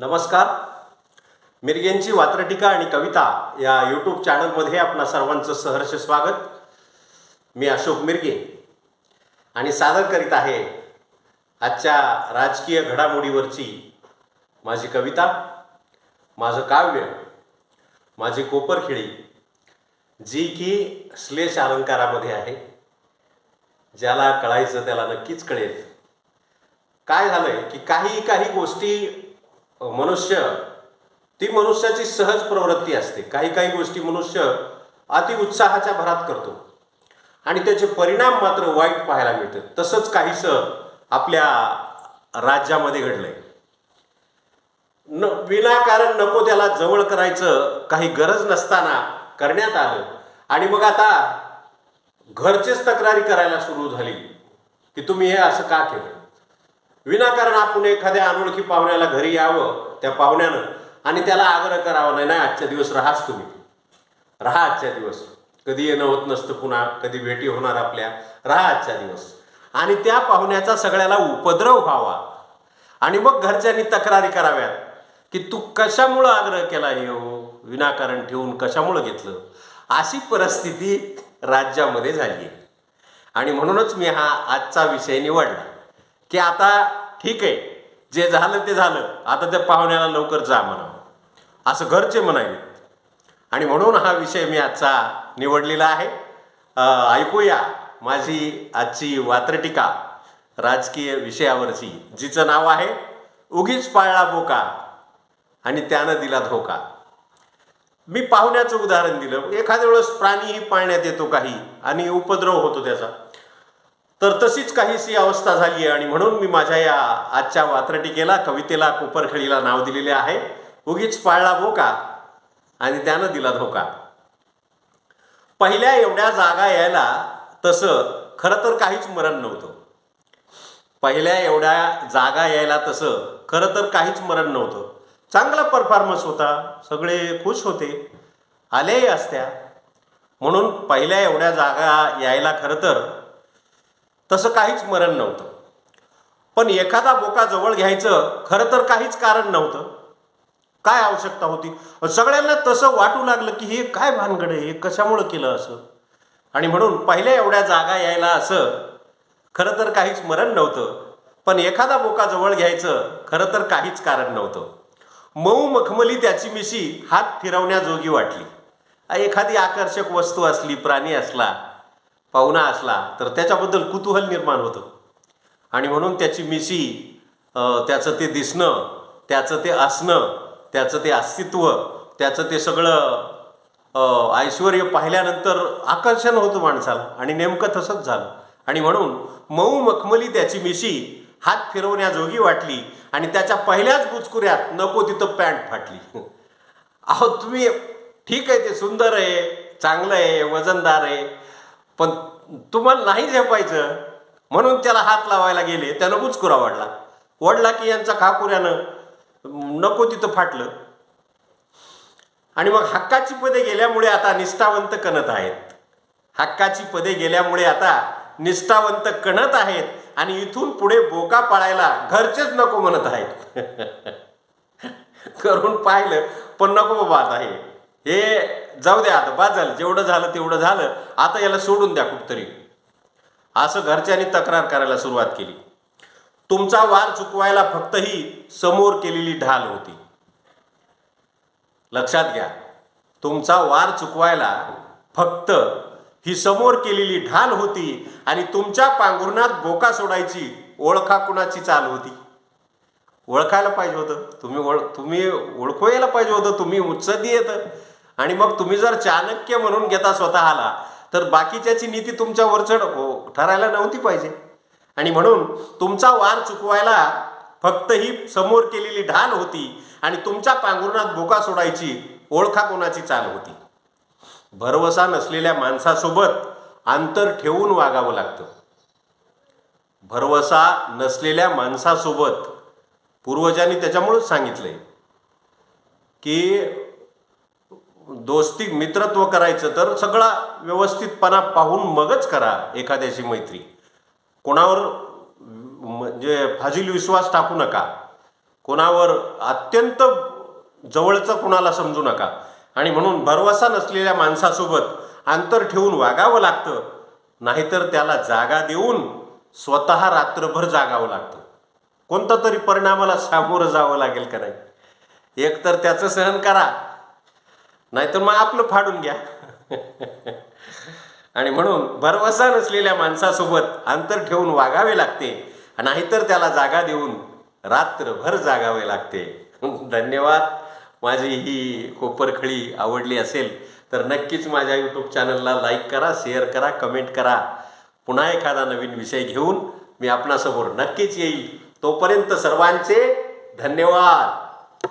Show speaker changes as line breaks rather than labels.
नमस्कार. मिरगेंची वात्रटिका आणि कविता या यूट्यूब चॅनलमध्ये आपणा सर्वांचं सहर्ष स्वागत. मी अशोक मिरगे. आणि सादर करीत आहे आजच्या राजकीय घडामोडीवरची माझी कविता माझं काव्य माझी कोपरखिळी जी की श्लेष अलंकारामध्ये आहे. ज्याला कळायचं त्याला नक्कीच कळेल. काय झालं आहे की काही काही गोष्टी मनुष्य ती मनुष्याची सहज प्रवृत्ती असते. काही काही गोष्टी मनुष्य अति उत्साहाच्या भरात करतो. आणि त्याचे परिणाम मात्र वाईट पाहायला मिळतात. तसंच काहीसं आपल्या राज्यामध्ये घडलंय. न विनाकारण नको त्याला जवळ करायचं काही गरज नसताना करण्यात आलं. आणि मग आता घरचेच तक्रारी करायला सुरू झाली की तुम्ही हे असं का केलं? विनाकारण आपण एखाद्या अनोळखी पाहुण्याला घरी यावं त्या पाहुण्यानं आणि त्याला आग्रह करावा नाही नाही आजच्या दिवस राहाच तुम्ही. राहा आजच्या दिवस. कधी येणं होत नसतं पुन्हा कधी भेटी होणार आपल्या. राहा आजच्या दिवस. आणि त्या पाहुण्याचा सगळ्याला उपद्रव व्हावा. आणि मग घरच्यांनी तक्रारी कराव्यात की तू कशामुळं आग्रह केला हे हो? विनाकारण ठेवून कशामुळं घेतलं? अशी परिस्थिती राज्यामध्ये झाली आहे. आणि म्हणूनच मी हा आजचा विषय निवडला. की आता ठीक आहे जे झालं ते झालं आता त्या पाहुण्याला लवकर जा म्हणावं. असं घरचे म्हणावे आणि म्हणून हा विषय मी आजचा निवडलेला आहे. ऐकूया माझी आजची वात्रटिका राजकीय विषयावरची जिचं नाव आहे उगीच पाळला बोका आणि त्यानं दिला धोका. मी पाहुण्याचं उदाहरण दिलं. एखाद्या वेळेस प्राणीही पाळण्यात येतो काही आणि उपद्रव होतो त्याचा. तर तशीच काहीशी अवस्था झाली आहे आणि म्हणून मी माझ्या या आजच्या वात्रटिकेला कवितेला कोपरखळीला नाव दिलेले आहे. उगीच पाळला बोका आणि त्यानं दिला धोका. पहिल्या एवढ्या जागा यायला तसं खरं तर काहीच मरण नव्हतं. पहिल्या एवढ्या जागा यायला तसं खरं तर काहीच मरण नव्हतं. चांगला परफॉर्मन्स होता सगळे खुश होते आल्याही असत्या. म्हणून पहिल्या एवढ्या जागा यायला खरं तर तसं काहीच मरण नव्हतं. पण एखादा बोका जवळ घ्यायचं खरं तर काहीच कारण नव्हतं. काय आवश्यकता होती? सगळ्यांना तसं वाटू लागलं की हे काय भानगड आहे? हे कशामुळं केलं असं? आणि म्हणून पहिल्या एवढ्या जागा यायला असं खरं तर काहीच मरण नव्हतं. पण एखादा बोका जवळ घ्यायचं खरं तर काहीच कारण नव्हतं. मऊ मखमली त्याची मिशी हात फिरवण्याजोगी वाटली. एखादी आकर्षक वस्तू असली प्राणी असला पाहुणा असला तर त्याच्याबद्दल कुतूहल निर्माण होतं. आणि म्हणून त्याची मिशी त्याचं ते दिसणं त्याचं ते असणं त्याचं ते अस्तित्व त्याचं ते सगळं ऐश्वर पाहिल्यानंतर आकर्षण होतं माणसाला आणि नेमकं तसंच झालं. आणि म्हणून मऊ मखमली त्याची मिशी हात फिरवण्याजोगी वाटली आणि त्याच्या पहिल्याच बुचकुऱ्यात नको तिथं पॅन्ट फाटली. अहो तुम्ही ठीक आहे ते सुंदर आहे चांगलं आहे वजनदार आहे पण तुम्हाला नाही झेपायचं. म्हणून त्याला हात लावायला गेले. त्यानं बुचकुरा वाढला. वडला की यांचा खाकुऱ्यानं नको तिथं फाटलं. आणि मग हक्काची पदे गेल्यामुळे आता निष्ठावंत कणत आहेत. हक्काची पदे गेल्यामुळे आता निष्ठावंत कणत आहेत. आणि इथून पुढे बोका पाळायला घरचेच नको म्हणत आहेत. करून पाहिलं पण नको बाबा आता हे. हे जाऊ द्या आता बाद झालं. जेवढं झालं तेवढं झालं. आता याला सोडून द्या कुठतरी. असं घरच्यांनी तक्रार करायला सुरुवात केली. तुमचा वार चुकवायला फक्त ही समोर केलेली ढाल होती. लक्षात घ्या तुमचा वार चुकवायला फक्त ही समोर केलेली ढाल होती आणि तुमच्या पांघरुणात बोका सोडायची ओळखा कुणाची चाल होती? ओळखायला पाहिजे होतं. तुम्ही ओळ तुम्ही ओळखू यायला पाहिजे होतं. तुम्ही उत्सदी येतं आणि मग तुम्ही जर चाणक्य म्हणून घेता स्वतःला तर बाकीच्याची नीती तुमच्या वरचढ ठरायला नव्हती पाहिजे. आणि म्हणून तुमचा वार चुकवायला फक्त ही समोर केलेली ढाल होती आणि तुमच्या पांघरुणात भोका सोडायची ओळखा कोणाची चाल होती. भरवसा नसलेल्या माणसासोबत अंतर ठेवून वागावं लागतं. भरवसा नसलेल्या माणसासोबत पूर्वजांनी त्याच्यामुळेच सांगितलंय की दोस्ती मित्रत्व करायचं तर सगळा व्यवस्थितपणा पाहून मगच करा एखाद्याची मैत्री. कोणावर म्हणजे फाजील विश्वास टाकू नका. कोणावर अत्यंत जवळचं कुणाला समजू नका. आणि म्हणून भरवसा नसलेल्या माणसासोबत अंतर ठेवून वागावं लागतं. नाहीतर त्याला जागा देऊन स्वतः रात्रभर जागावं लागतं. कोणता तरी परिणामाला सामोरं जावं लागेल का नाही? एक तर त्याचं सहन करा. नाहीतर मग आपलं फाडून घ्या. आणि म्हणून भरवसा नसलेल्या माणसासोबत अंतर ठेवून वागावे लागते. नाहीतर त्याला जागा देऊन रात्रभर जागावे लागते. धन्यवाद. माझी ही कोपरखळी आवडली असेल तर नक्कीच माझ्या यूट्यूब चॅनलला लाईक करा शेअर करा कमेंट करा. पुन्हा एखादा नवीन विषय घेऊन मी आपणासमोर नक्कीच येईल. तोपर्यंत सर्वांचे धन्यवाद.